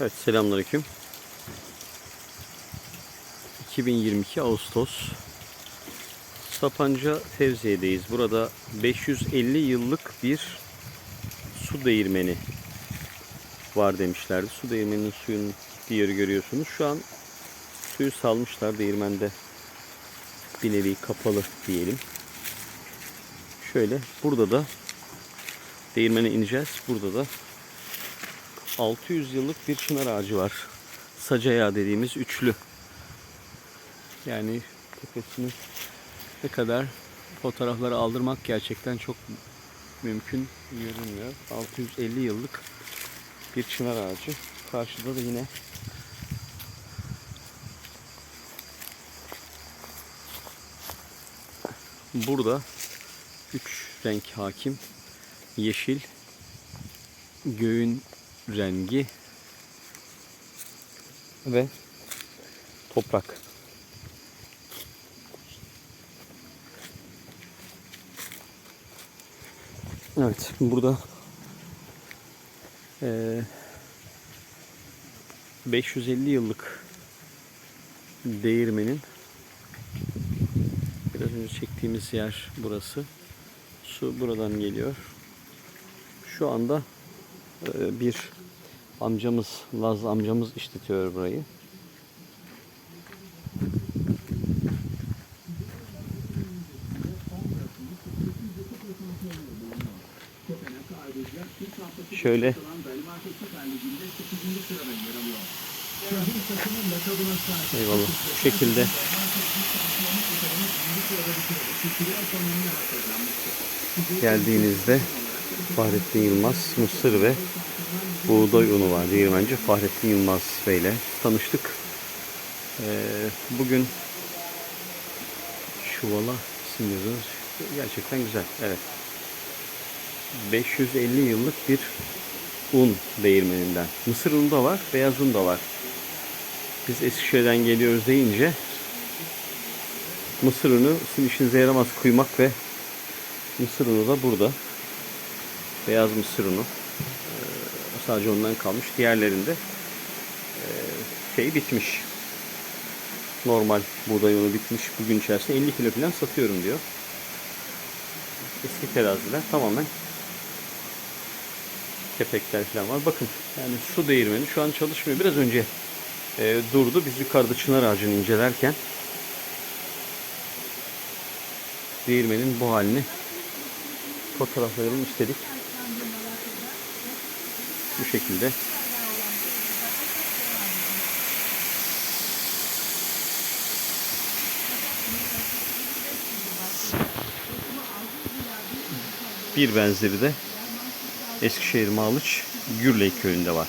Evet selamünaleyküm. 2022 Ağustos. Sapanca Fevziye'deyiz. Burada 550 yıllık bir su değirmeni var demişlerdi. Su değirmeninin suyun yeri görüyorsunuz. Şu an suyu salmışlar değirmende. Bir nevi kapalı diyelim. Şöyle burada da değirmene ineceğiz. Burada da 600 yıllık bir çınar ağacı var. Sacaya dediğimiz üçlü. Yani tepesini ne kadar fotoğrafları aldırmak gerçekten çok mümkün görünmüyor. 650 yıllık bir çınar ağacı. Karşıda da yine burada üç renk hakim. Yeşil, göğün rengi ve toprak. Evet, burada eee 550 yıllık değirmenin biraz önce çektiğimiz yer burası. Su buradan geliyor. Şu anda e, bir amcamız, Laz amcamız işletiyor burayı. Şöyle Eyvallah. Bu şekilde geldiğinizde Fahrettin Yılmaz mısır ve buğday unu var. Değirmenci Fahrettin Yılmaz Bey ile tanıştık. Ee, bugün Şuvala isim yazıyoruz. Gerçekten güzel. Evet. 550 yıllık bir un değirmeninden. Mısır unu da var, beyaz un da var. Biz Eskişehir'den geliyoruz deyince mısır unu sizin işinize yaramaz kuymak ve mısır unu da burada. Beyaz mısır unu. Ee, sadece ondan kalmış. Diğerlerinde e, şey bitmiş. Normal buğday unu bitmiş. Bugün içerisinde 50 kilo falan satıyorum diyor. Eski teraziler tamamen kepekler falan var. Bakın yani su değirmeni şu an çalışmıyor. Biraz önce e, durdu. Biz yukarıda çınar ağacını incelerken değirmenin bu halini fotoğraflayalım istedik. Bu şekilde. Bir benzeri de Eskişehir Malıç Gürley köyünde var.